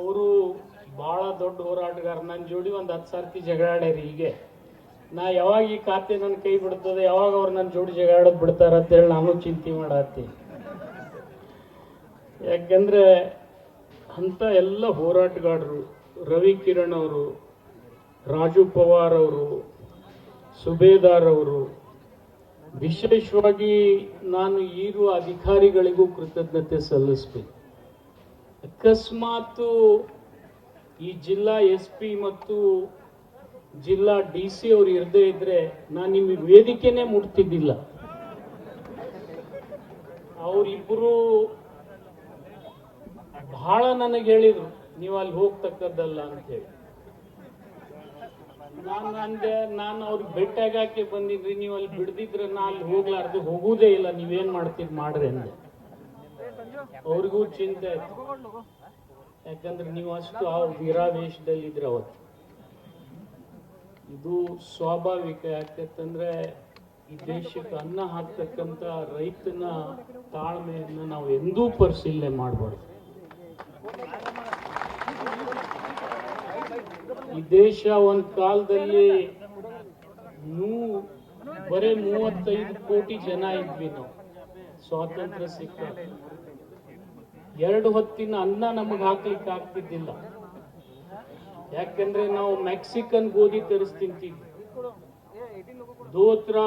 ಅವರು ಬಹಳ ದೊಡ್ಡ ಹೋರಾಟಗಾರ. ನನ್ನ ಜೋಡಿ ಒಂದು ಹತ್ತು ಸರ್ತಿ ಜಗಳಾಡ್ಯಾರಿ ಹೀಗೆ. ನಾ ಯಾವಾಗ ಈ ಖಾತೆ ನನ್ನ ಕೈ ಬಿಡ್ತದೆ, ಯಾವಾಗ ಅವ್ರು ನನ್ನ ಜೋಡಿ ಜಗಳಾಡೋದು ಬಿಡ್ತಾರ ಅಂತೇಳಿ ನಾನು ಚಿಂತೆ ಮಾಡತ್ತಿ. ಯಾಕಂದ್ರೆ ಅಂತ ಎಲ್ಲ ಹೋರಾಟಗಾರರು, ರವಿ ಕಿರಣ್ ಅವರು, ರಾಜು ಪವಾರ್ ಅವರು, ಸುಬೇದಾರ್ ಅವರು, ವಿಶೇಷವಾಗಿ ನಾನು ಈರುವ ಅಧಿಕಾರಿಗಳಿಗೂ ಕೃತಜ್ಞತೆ ಸಲ್ಲಿಸ್ಬೇಕು. ಅಕಸ್ಮಾತ್ ಈ ಜಿಲ್ಲಾ ಎಸ್ ಪಿ ಮತ್ತು ಜಿಲ್ಲಾ ಡಿ ಸಿ ಅವರು ಇರದೇ ಇದ್ರೆ ನಾನು ನಿಮಗೆ ವೇದಿಕೆನೇ ಮುಟ್ತಿದ್ದಿಲ್ಲ. ಅವರಿಬ್ಬರು ಬಹಳ ನನಗೆ ಹೇಳಿದ್ರು, ನೀವು ಅಲ್ಲಿ ಹೋಗ್ತಕ್ಕದ್ದಲ್ಲ ಅಂತ ಹೇಳಿ. ನಾನು ಅಂದೆ ನಾನು ಅವ್ರಿಗೆ ಭೇಟಿಯಾಗಕ್ಕೆ ಬಂದಿದ್ರಿ, ನೀವು ಅಲ್ಲಿ ಬಿಡ್ದಿದ್ರೆ ನಾ ಅಲ್ಲಿ ಹೋಗ್ಲಾರ್ದು ಹೋಗುವುದೇ ಇಲ್ಲ, ನೀವೇನ್ ಮಾಡ್ತೀರಿ, ಮಾಡ್ರಿ ಅಂದೆ. ಅವ್ರಿಗೂ ಚಿಂತೆ ಆಯ್ತು. ಯಾಕಂದ್ರೆ ನೀವು ಅಷ್ಟು ಆ ವೀರಾವೇಶದಲ್ಲಿ ಇದ್ರೆ ಅವತ್ತು. ಇದು ಸ್ವಾಭಾವಿಕ, ಯಾಕಂತಂದ್ರೆ ಈ ದೇಶಕ್ಕೆ ಅನ್ನ ಹಾಕ್ತಕ್ಕಂಥ ರೈತನ ತಾಳ್ಮೆಯನ್ನು ನಾವು ಎಂದೂ ಪರಿಶೀಲನೆ ಮಾಡಬಾರ್ದು. ಈ ದೇಶ ಒಂದ್ ಕಾಲದಲ್ಲಿ ನೂ, ಬರೀ ಮೂವತ್ತೈದು ಕೋಟಿ ಜನ ಇದ್ವಿ ನಾವು. ಸ್ವಾತಂತ್ರ್ಯ ಸಿಕ್ಕ. ಎರಡು ಹೊತ್ತಿನ ಅನ್ನ ನಮಗೆ ಹಾಕ್ಲಿಕ್ಕೆ ಆಗ್ತಿದ್ದಿಲ್ಲ. ಯಾಕಂದ್ರೆ ನಾವು ಮೆಕ್ಸಿಕನ್ ಗೋಧಿ ತರಿಸ್ ತಿಂತಿದ್ವಿ ದೋತ್ರ,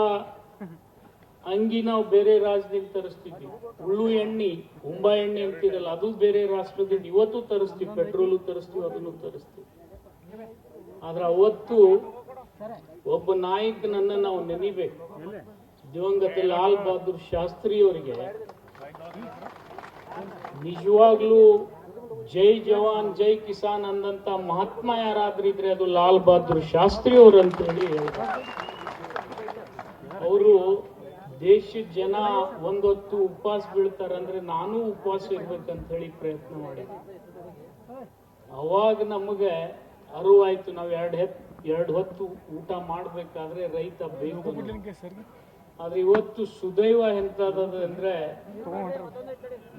ಅಂಗಿ ನಾವು ಬೇರೆ ರಾಜ್ಯದಿಂದ ತರಿಸ್ತಿದ್ವಿ. ಉಳ್ಳು ಎಣ್ಣೆ ಉಂಬಾ ಎಣ್ಣೆ ಅಂತಿರಲ್ಲ, ಅದು ಬೇರೆ ರಾಷ್ಟ್ರದಿಂದ ಇವತ್ತು ತರಿಸ್ತೀವಿ, ಪೆಟ್ರೋಲು ತರಿಸ್ತೀವಿ, ಅದನ್ನು ತರಿಸ್ತೀವಿ. ಆದ್ರೆ ಅವತ್ತು ಒಬ್ಬ ನಾಯಕನನ್ನ ನಾವು ನೆನಿಬೇಕು. ದಿವಂಗತ ಲಾಲ್ ಬಹದ್ದೂರ್ ಶಾಸ್ತ್ರಿ ಅವರಿಗೆ ನಿಜವಾಗ್ಲೂ ಜೈ ಜವಾನ್, ಜೈ ಕಿಸಾನ್ ಅಂದಂತ ಮಹಾತ್ಮ ಯಾರಾದ್ರಿದ್ರೆ ಅದು ಲಾಲ್ ಬಹದ್ದೂರ್ ಶಾಸ್ತ್ರಿ ಅವರು ಅಂತೇಳಿ ಅವರು ದೇಶದ ಜನ ಒಂದೊತ್ತು ಉಪವಾಸ ಬೀಳ್ತಾರಂದ್ರೆ ನಾನು ಉಪವಾಸ ಇರ್ಬೇಕಂತ ಹೇಳಿ ಪ್ರಯತ್ನ ಮಾಡಿದೆ. ಅವಾಗ ನಮಗೆ ಅರಿವಾಯ್ತು, ನಾವು ಎರಡು ಹೆತ್ ಎರಡು ಹೊತ್ತು ಊಟ ಮಾಡಬೇಕಾದ್ರೆ ರೈತ ಬೇಕು ಆದ್ರೆ ಇವತ್ತು ಸುದೈವ ಎಂತದ್ದು ಅಂದ್ರೆ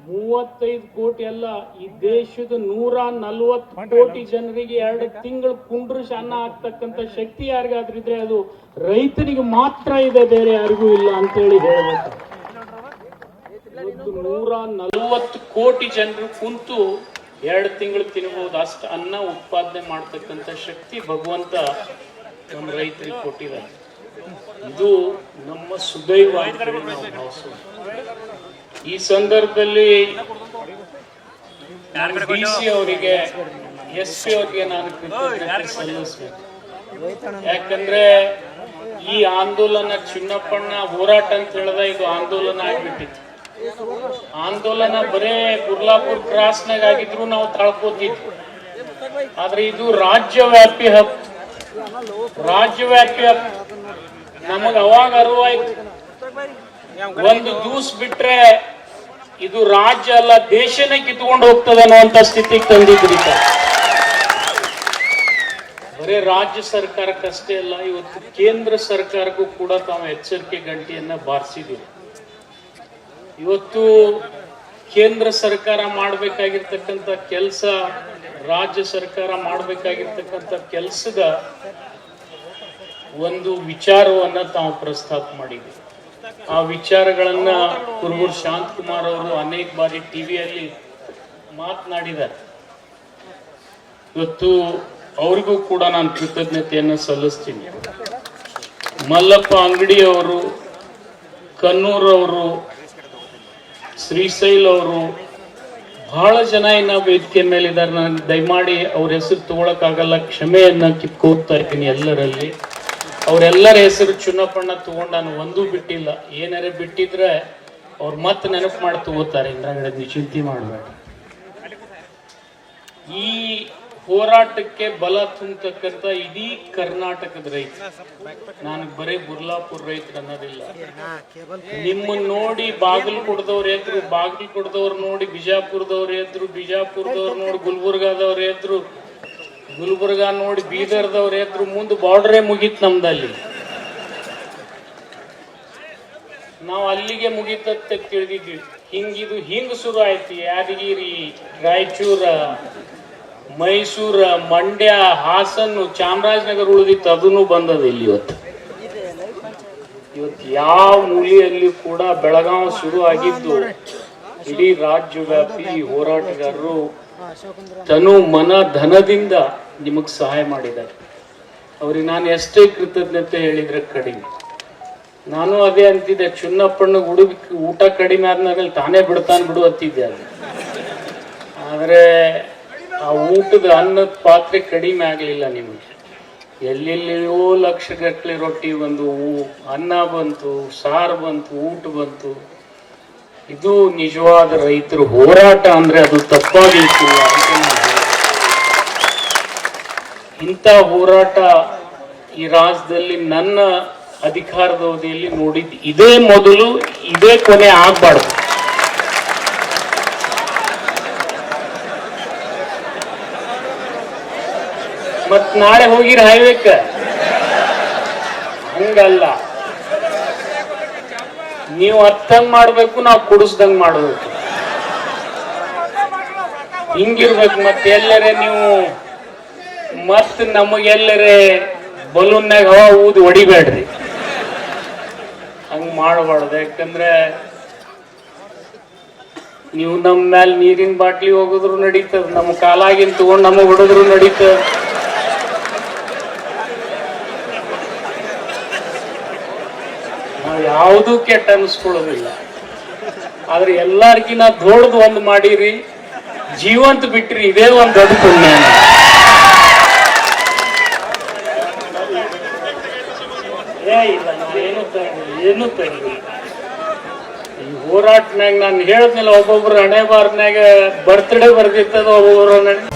ಮೂವತ್ತೈದು ಕೋಟಿ ಅಲ್ಲ ಈ ದೇಶದ ನೂರ ನಲ್ವತ್ತು ಕೋಟಿ ಜನರಿಗೆ ಎರಡು ತಿಂಗಳು ಕುಂಡ್ರಿಸಿ ಅನ್ನ ಹಾಕ್ತಕ್ಕಂತ ಶಕ್ತಿ ಯಾರಿಗಾದ್ರಿದ್ರೆ ಅದು ರೈತನಿಗೆ ಮಾತ್ರ ಇದೆ ಬೇರೆ ಯಾರಿಗೂ ಇಲ್ಲ ಅಂತೇಳಿ ಹೇಳಬೇಕು. ಇವತ್ತು ನೂರ ನಲ್ವತ್ತು ಕೋಟಿ ಜನರು ಕುಂತು ಎರಡು ತಿಂಗಳು ತಿನ್ಬಹುದು ಅಷ್ಟು ಅನ್ನ ಉತ್ಪಾದನೆ ಮಾಡ್ತಕ್ಕಂಥ ಶಕ್ತಿ ಭಗವಂತ ನಮ್ಮ ರೈತರಿಗೆ ಕೊಟ್ಟಿದ್ದಾರೆ. ಇದು ನಮ್ಮ ಸುದೈವ ಈ ಸಂದರ್ಭದಲ್ಲಿ ಸಿ ಅವರಿಗೆ, ಎಸ್ ಪಿ ಅವರಿಗೆ ನಾನು ಯಾಕಂದ್ರೆ ಈ ಆಂದೋಲನ ಚಿನ್ನಪ್ಪಣ್ಣ ಹೋರಾಟ ಅಂತ ಹೇಳ್ದ ಇದು ಆಂದೋಲನ ಆಗ್ಬಿಟ್ಟಿತ್ತು. ಆಂದೋಲನ ಬರೇ ಗುರ್ಲಾಪುರ್ ಕ್ರಾಸ್ನಾಗ ಆಗಿದ್ರು ನಾವು ತಾಳ್ಕೋತಿದ್ವಿ. ಆದ್ರೆ ಇದು ರಾಜ್ಯವ್ಯಾಪಿ ಹಕ್ಕು ರಾಜ್ಯವ್ಯಾಪಿ ಹಕ್ಕು ನಮಗ ಅವಾಗ ಅರಿವಾಯ್ತು ಒಂದು ದಿವಸ ಬಿಟ್ರೆ ಇದು ರಾಜ್ಯ ಅಲ್ಲ, ದೇಶನೇ ಕಿತ್ಕೊಂಡು ಹೋಗ್ತದೆ ಅನ್ನುವಂತ ಸ್ಥಿತಿಗೆ ತಂದಿದ್ರಿ. ಬರೇ ರಾಜ್ಯ ಸರ್ಕಾರಕ್ಕಷ್ಟೇ ಅಲ್ಲ, ಇವತ್ತು ಕೇಂದ್ರ ಸರ್ಕಾರಕ್ಕೂ ಕೂಡ ತಾವು ಎಚ್ಚರಿಕೆ ಗಂಟೆಯನ್ನ ಬಾರಿಸಿದ್ದೀವಿ ಇವತ್ತು ಕೇಂದ್ರ ಸರ್ಕಾರ ಮಾಡಬೇಕಾಗಿರ್ತಕ್ಕಂಥ ಕೆಲಸ, ರಾಜ್ಯ ಸರ್ಕಾರ ಮಾಡಬೇಕಾಗಿರ್ತಕ್ಕಂಥ ಕೆಲಸದ ಒಂದು ವಿಚಾರವನ್ನು ತಾವು ಪ್ರಸ್ತಾಪ ಮಾಡಿದ್ವಿ. ಆ ವಿಚಾರಗಳನ್ನ ಕುರುಬೂರ್ ಶಾಂತಕುಮಾರ್ ಅವರು ಅನೇಕ ಬಾರಿ ಟಿವಿಯಲ್ಲಿ ಮಾತನಾಡಿದ್ದಾರೆ. ಇವತ್ತು ಅವ್ರಿಗೂ ಕೂಡ ನಾನು ಕೃತಜ್ಞತೆಯನ್ನು ಸಲ್ಲಿಸ್ತೀನಿ. ಮಲ್ಲಪ್ಪ ಅಂಗಡಿ ಅವರು ಕನ್ನೂರ್ ಅವರು, ಶ್ರೀಶೈಲ್ ಅವರು ಬಹಳ ಜನ ಇನ್ನ ವೇದಿಕೆ ಮೇಲೆ ಇದ್ದಾರೆ ನಾನು ದಯಮಾಡಿ ಅವ್ರ ಹೆಸರು ತಗೊಳಕ್ಕಾಗಲ್ಲ. ಕ್ಷಮೆಯನ್ನ ಕಿತ್ಕೋತಾ ಇದ್ದೀನಿ ಎಲ್ಲರಲ್ಲಿ. ಅವರೆಲ್ಲರ ಹೆಸರು ಚುನ್ನಪ್ಪಣ್ಣ ತಗೊಂಡು ನಾನು ಒಂದೂ ಬಿಟ್ಟಿಲ್ಲ. ಏನಾರ ಬಿಟ್ಟಿದ್ರೆ ಅವ್ರು ಮತ್ತೆ ನೆನಪು ಮಾಡಿ ತಗೋತಾರೆ ಇಂದ್ರಾಗಡೆ ನೀವು ಮಾಡಬೇಡ ಈ ಹೋರಾಟಕ್ಕೆ ಬಲ ತುಂಬತಕ್ಕಂಥ ಇಡೀ ಕರ್ನಾಟಕದ ರೈತ ನಾನು ಬರೀ ಬುರ್ಲಾಪುರ್ ರೈತರು ಅನ್ನೋದಿಲ್ಲ. ನಿಮ್ಮನ್ನ ನೋಡಿ ಬಾಗಿಲು ಕೊಡದವ್ರು ಎದ್ರು ಬಾಗಿಲು ಕೊಡದವ್ರು ನೋಡಿ ಬಿಜಾಪುರದವ್ರು ಎದ್ರು ಬಿಜಾಪುರದವ್ರು ನೋಡಿ ಗುಲ್ಬರ್ಗಾದವ್ರು ಎದ್ರು ಗುಲ್ಬರ್ಗಾ ನೋಡಿ ಬೀದರ್ದವ್ರು ಎದ್ರು ಮುಂದೆ ಬಾರ್ಡ್ರೇ ಮುಗೀತ್ ನಮ್ದಲ್ಲಿ. ನಾವು ಅಲ್ಲಿಗೆ ಮುಗೀತತ್ತೆ ತಿಳಿದಿದ್ವಿ. ಹಿಂಗಿದು ಹಿಂಗ್ ಶುರು ಆಯ್ತು. ಯಾದಗಿರಿ, ರಾಯಚೂರ, ಮೈಸೂರ, ಮಂಡ್ಯ, ಹಾಸನ್ನು, ಚಾಮರಾಜನಗರ ಉಳಿದಿತ್ತು. ಅದನ್ನು ಬಂದದ ಇಲ್ಲಿ ಇವತ್ತು. ಇವತ್ತು ಯಾವ ಮೂಲಿಯಲ್ಲಿ ಕೂಡ ಬೆಳಗಾವಿ ಶುರು ಆಗಿದ್ದು, ಇಡೀ ರಾಜ್ಯವ್ಯಾಪಿ ಹೋರಾಟಗಾರರು ತನು ಮನ ಧನದಿಂದ ನಿಮಗೆ ಸಹಾಯ ಮಾಡಿದ್ದಾರೆ. ಅವ್ರಿಗೆ ನಾನು ಎಷ್ಟೇ ಕೃತಜ್ಞತೆ ಹೇಳಿದ್ರೆ ಕಡಿಮೆ. ನಾನು ಅದೇ ಅಂತಿದ್ದೆ, ಚುನ್ನಪ್ಪಣ್ಣ ಹುಡುಗ ಊಟ ಕಡಿಮೆ ಆದ್ಮೇಲೆ ತಾನೇ ಬಿಡ್ತಾನೆ ಬಿಡು ಅಂತಿದ್ದೆ ಅದು. ಆದರೆ ಆ ಊಟದ ಅನ್ನದ ಪಾತ್ರೆ ಕಡಿಮೆ ಆಗಲಿಲ್ಲ ನಿಮಗೆ. ಎಲ್ಲೆಲ್ಲಿಯೋ ಲಕ್ಷಗಟ್ಟಲೆ ರೊಟ್ಟಿ ಬಂದು ಅನ್ನ ಬಂತು, ಸಾರು ಬಂತು, ಊಟ ಬಂತು. ಇದು ನಿಜವಾದ ರೈತರ ಹೋರಾಟ ಅಂದ್ರೆ ಅದು ತಪ್ಪಾಗಿತ್ತು ಅಂತ. ಇಂಥ ಹೋರಾಟ ಈ ರಾಜ್ಯದಲ್ಲಿ ನನ್ನ ಅಧಿಕಾರದ ಅವಧಿಯಲ್ಲಿ ನೋಡಿದ್ದು ಇದೇ ಮೊದಲು, ಇದೇ ಕೊನೆ ಆಗ್ಬಾರ್ದು. ಮತ್ ನಾಳೆ ಹೋಗಿರ ಹೈವೇಕ ಹಂಗಲ್ಲ. ನೀವು ಹತ್ತಂಗ್ ಮಾಡ್ಬೇಕು, ನಾವು ಕುಡಿಸ್ದಂಗ್ ಮಾಡ್ಬೇಕು. ಹಿಂಗಿರ್ಬೇಕು ಮತ್ತೆ ಎಲ್ಲರೇ ನೀವು ಮತ್ ನಮಗೆಲ್ಲರೇ ಬಲೂನ್ನಾಗ ಹವಾ ಊದ್ ಹೊಡಿಬೇಡ್ರಿ. ಹಂಗ ಮಾಡಬಾರ್ದು, ಯಾಕಂದ್ರೆ ನೀವು ನಮ್ಮ ಮ್ಯಾಲ ನೀರಿನ ಬಾಟ್ಲಿ ಹೋಗಿದ್ರು ನಡೀತದ ನಮ್ಮ ಕಾಲಾಗಿನ್ ತಗೊಂಡ್ ನಮಗ್ ಹೊಡೆದ್ರು ನಡೀತದ. ನಾವು ಯಾವುದೂ ಕೆಟ್ಟ ಅನ್ಸ್ಕೊಳ್ಳೋದಿಲ್ಲ. ಆದ್ರೆ ಎಲ್ಲಾರ್ಗಿನ ದೊಡ್ದು ಒಂದು ಮಾಡಿರಿ, ಜೀವಂತ ಬಿಟ್ರಿ, ಇದೇ ಒಂದು ದೊಡ್ಡ ಪುಣ್ಯ. ಏನು ಏನು ತಗೊಂಡಿಲ್ಲ ಈ ಹೋರಾಟನಾಗ ನಾನು ಹೇಳಿದ್ಮೇಲೆ ಒಬ್ಬೊಬ್ರು ಹಣೆ ಬಾರ್ನಾಗ ಬರ್ತ್ಡೇ ಬರ್ದಿತ್ತದ ಒಬ್ಬೊಬ್ರು